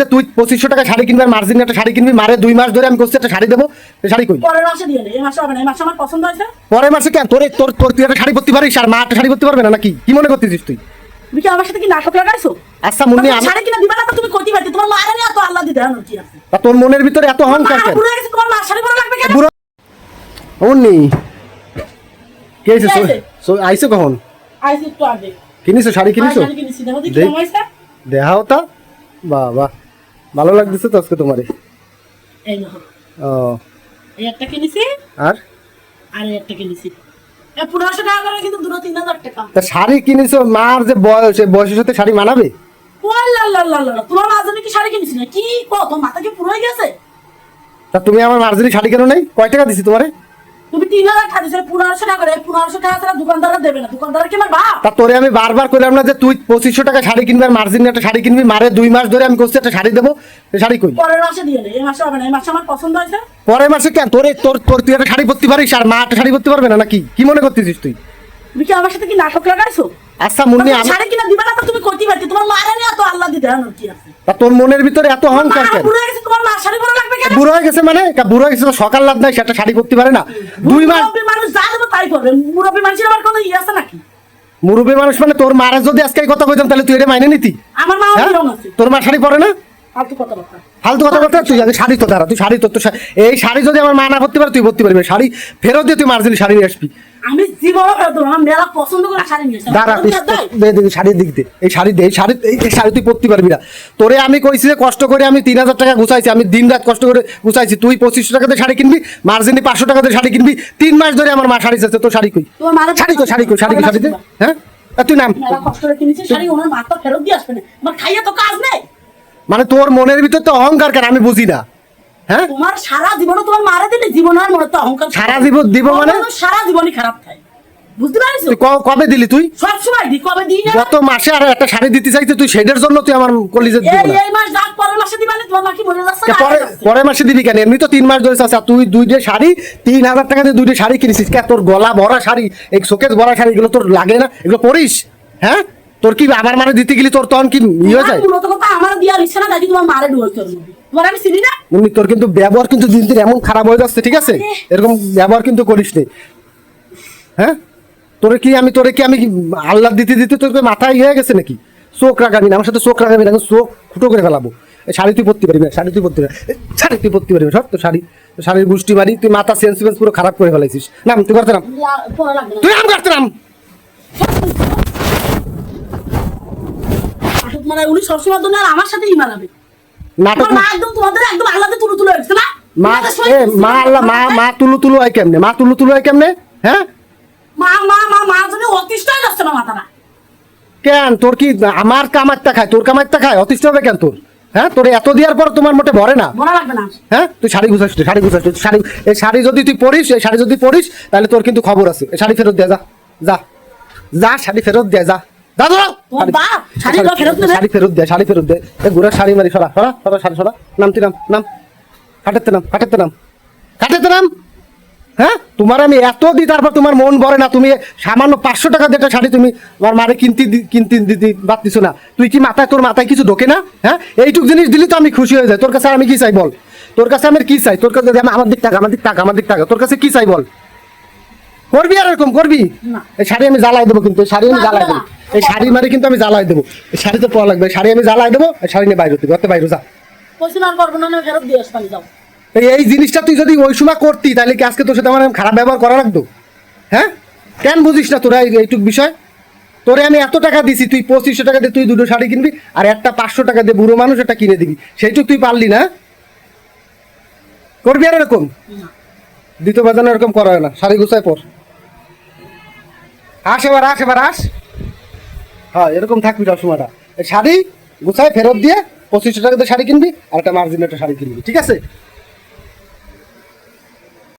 যে তুই পঁচিশশো টাকা শাড়ি কিনবি আর মার্জিন একটা শাড়ি কিনবি মারে দুই মাস ধরে আমি করছি একটা শাড়ি দেবো শাড়ি কই? পরের মাসে দিয়ে এই মাসে হবে না এই মাসে আমার পছন্দ হয়েছে। পরের মাসে কেন? তোর তোর তোর তুই একটা শাড়ি পরতে পারিস আর মা একটা শাড়ি পরতে পারবে না নাকি? কি মনে করতেছিস তুই? তুমি কি আমার সাথে কি নাটক লাগাইছো? আচ্ছা মুন্নি আমি শাড়ি কিনা দিবা না তুমি কইতে পারতি তোমার মারে নিয়ে তো আল্লাহ দিতে জানো কি আছে? তা তোর মনের ভিতরে এত অহংকার কেন? বুড়ো গেছে তোমার মা শাড়ি পরা লাগবে কেন? মুন্নি কে আইছে? কখন? আগে। কিনিছো শাড়ি কিনিছো? শাড়ি কিনেছি দেখো দেখি কেমন হয়েছে। দেখাও তা। বাহ বাহ। ভালো লাগতেছে তো আজকে তোমারে? এই দেখো। ও। এই একটা কিনেছি। আর? আর একটা কিনেছি। পনেরোশো টাকা করে কিন্তু দুটো তিন হাজার টাকা। তা শাড়ি কিনিছো মার যে বয়স বয়সের সাথে শাড়ি মানাবে? তোমার কি শাড়ি কিনেছি না কি কত মাথা কি পুরো গেছে তা তুমি আমার মার্জিনী শাড়ি কেন নেই কয় টাকা দিছি তোমারে তুমি তিন হাজার টাকা পনেরোশো টাকা করে পনেরোশো টাকা ছাড়া দোকানদাররা দেবে না। দোকানদার কি আমার বাপ? তা তোরে আমি বারবার করলাম না যে তুই পঁচিশশো টাকা শাড়ি কিনবি আর মার্জিন একটা শাড়ি কিনবি মারে দুই মাস ধরে আমি করছি একটা শাড়ি দেবো শাড়ি কই? পরের মাসে দিয়ে নে এই মাসে হবে না এই মাসে আমার পছন্দ হয়েছে। পরের মাসে কেন? তোরে তোর তোর তুই একটা শাড়ি পরতে পারিস আর মা একটা শাড়ি পরতে পারবে না নাকি? কি মনে করতেছিস তুই? তুমি কি আমার সাথে কি নাটক লাগাইছো? আচ্ছা মুন্নি তোমার আমি শাড়ি কিনা দিবা না তুমি কইতে পারতি তোমার মারে নিয়ে তো আল্লাহ দিতে জানো কি আছে? তা তোর মনের ভিতরে এত অহংকার কেন? বুড়ো হয়ে গেছে তোমার মা শাড়ি পরা লাগবে কেন? বুড়ো হয়ে গেছে মানে? তা বুড়ো হয়ে গেছে তো সকাল রাত নাই সেটা শাড়ি করতে পারে না। দুই মাস মুরব্বী মানুষ যা দেবো তাই করবে। মুরব্বী মানুষের আবার কোনো ইয়ে আছে নাকি? মুরব্বী মানুষ মানে তোর মারা যদি আজকে কথা কইতাম তাহলে তুই এটা মাইনে নিতি। আমার মা হ্যাঁ? তোর মা শাড়ি পরে না? ফালতু কথা বলতা তুই আগে শাড়ি তো দাঁড়া তুই শাড়ি তো তো এই শাড়ি যদি আমার মা না করতে পারে তুই পরতে পারবি শাড়ি ফেরত দিয়ে তুই মার্জিনি শাড়ি নিয়ে আসবি। আমি জীবন ফেরত দেবো আমার মেলা পছন্দ করে শাড়ি নিয়েছি দাঁড়া তুই দে দে শাড়ির দিক দে। এই শাড়ি দে এই শাড়ি এই এই শাড়ি তুই পরতে পারবি না। তোরে আমি কইছি যে কষ্ট করে আমি তিন হাজার টাকা গুছাইছি আমি দিন রাত কষ্ট করে গুছাইছি। তুই পঁচিশশো টাকাতে শাড়ি কিনবি মার্জিনি পাঁচশো টাকাতে শাড়ি কিনবি। তিন মাস ধরে আমার মা শাড়ি চাচ্ছে তোর শাড়ি কই? শাড়ি কই শাড়ি কই শাড়ি কই শাড়ি দে। হ্যাঁ? তুই নাম। কষ্ট করে কিনেছি শাড়ি ওনার মাথা ফেরত দিয়ে আসবে না। আমার খাইয়ে তো কাজ নেই। মানে তোর মনের ভিতর তো অহংকার কেন? আমি বুঝি না। হ্যাঁ? তোমার সারা জীবনে তোমার মারা দিলে জীবন আর মনে তো অহংকার সারা জীবন দিব মানে? সারা জীবনই খারাপ থাকে। বুঝতে কবে দিলি তুই? সব সময় দি কবে দিই না? গত মাসে আর একটা শাড়ি দিতে চাইতে তুই সেটার জন্য তুই আমার কলিজের দিব না। এই মাস যাক পরের মাসে দিবা না তোমার মা বলে যাচ্ছে পরে পরের মাসে দিবি কেন? এমনি তো তিন মাস ধরে চাচা তুই দুইটা শাড়ি তিন হাজার টাকা দিয়ে দুইটা শাড়ি কিনেছিস। কে তোর গলা ভরা শাড়ি এই শোকেস ভরা শাড়ি এগুলো তোর লাগে না? এগুলো পরিস হ্যাঁ? তোর কি আমার মানে দিতে গেলি? তোর তখন কি ইয়ে হয়ে যায়? আমার দিয়া ইচ্ছা না দেখি তোমার মারে ডুবো তোর তোমার আমি চিনি না। এমনি তোর কিন্তু ব্যবহার কিন্তু দিন দিন এমন খারাপ হয়ে যাচ্ছে ঠিক আছে? এরকম ব্যবহার কিন্তু করিস নি। হ্যাঁ? তোরে কি আমি তোরে কি আমি আল্লাহ দিতে দিতে তোর মাথায় ইয়ে হয়ে গেছে নাকি? চোখ রাখাবি না আমার সাথে চোখ রাখাবি না আমি চোখ ফুটো করে ফেলাবো। শাড়ি তুই পরতে পারবি না শাড়ি তুই পরতে পারবি শাড়ি তুই পরতে পারবি সব তো শাড়ি। শাড়ির গুষ্টি মারি তুই মাথা সেন্স পুরো খারাপ করে ফেলাইছিস। নাম তুই করতে নাম। তুই নাম। করতে নাম মানে উনি সবসময় তো আমার সাথেই মানাবে। নাটক মা একদম তোমাদের একদম আল্লাহতে তুলে তুলে হয়েছে। না মা এ মা আল্লাহ মা মা তুলু তুলু হয় কেমনে? মা তুলু তুলু হয় কেমনে? হ্যাঁ? মা মা মা মা জন্য অতিষ্ঠ হয়ে যাচ্ছে না কেন? তোর কি আমার কামারটা খায়? তোর কামারটা খায়? অতিষ্ঠ হবে কেন তোর? হ্যাঁ? তোর এত দেওয়ার পর তোমার মোটে ভরে না? হ্যাঁ? তুই শাড়ি গুছাস শাড়ি গুছাস শাড়ি এই শাড়ি যদি তুই পরিস এই শাড়ি যদি পরিস তাহলে তোর কিন্তু খবর আছে। এই শাড়ি ফেরত দে যা। যা। যা শাড়ি ফেরত দে যা। যা যা তোমার বাপ শাড়িটা ফেরত দেবে? শাড়ি ফেরত দে শাড়ি ফেরত দে। এই গুড়া শাড়ি মারি সরা সরা সরা শাড়ি সরা। নাম নাম? নাম? কাটেতে নাম কাটেতে নাম। কাটেতে নাম? হ্যাঁ? তোমার আমি এত দিই তারপর তোমার মন ভরে না। তুমি সামান্য পাঁচশো টাকা দিয়ে শাড়ি তুমি আমার মারে কিনতে কিনতে দিতে পারতিস না। তুই কি মাথায় তোর মাথায় কিছু ঢোকে না? হ্যাঁ? এইটুক জিনিস দিলি তো আমি খুশি হয়ে যাই। তোর কাছে আমি কি চাই বল? তোর কাছে আমি কি চাই? তোর কাছে আমি- আমার দিক টাকা আমার দিক টাকা আমার দিক টাকা তোর কাছে কি চাই বল? করবি আর এরকম করবি? এই শাড়ি আমি জ্বালাই দেবো কিন্তু শাড়ি আমি জ্বালাই দেবো। এই শাড়ি মারি কিন্তু আমি জ্বালাই দেবো। এই শাড়ি তো পরা লাগবে। শাড়ি আমি জ্বালাই দেবো এই শাড়ি নিয়ে বাইরে তুই ঘর বাইরে যা। এই জিনিসটা তুই যদি ওই সময় করতি তাহলে কি আজকে তোর সাথে আমার খারাপ ব্যবহার করা লাগতো? হ্যাঁ? কেন বুঝিস না তোরা এইটুক বিষয়? তোরে আমি এত টাকা দিছি তুই পঁচিশশো টাকা দিয়ে তুই দুটো শাড়ি কিনবি আর একটা পাঁচশো টাকা দিয়ে বুড়ো মানুষ একটা কিনে দিবি। সেইটুক তুই পারলি না করবি আর এরকম? দ্বিতীয় বাজানো এরকম করা হয় না। শাড়ি গুছায় পর। আস এবার আস এবার আস। হ্যাঁ এরকম থাকবি সবসময়টা। শাড়ি গুছায় ফেরত দিয়ে পঁচিশশো টাকা শাড়ি কিনবি আর একটা মার্জিন একটা শাড়ি কিনবি, ঠিক আছে?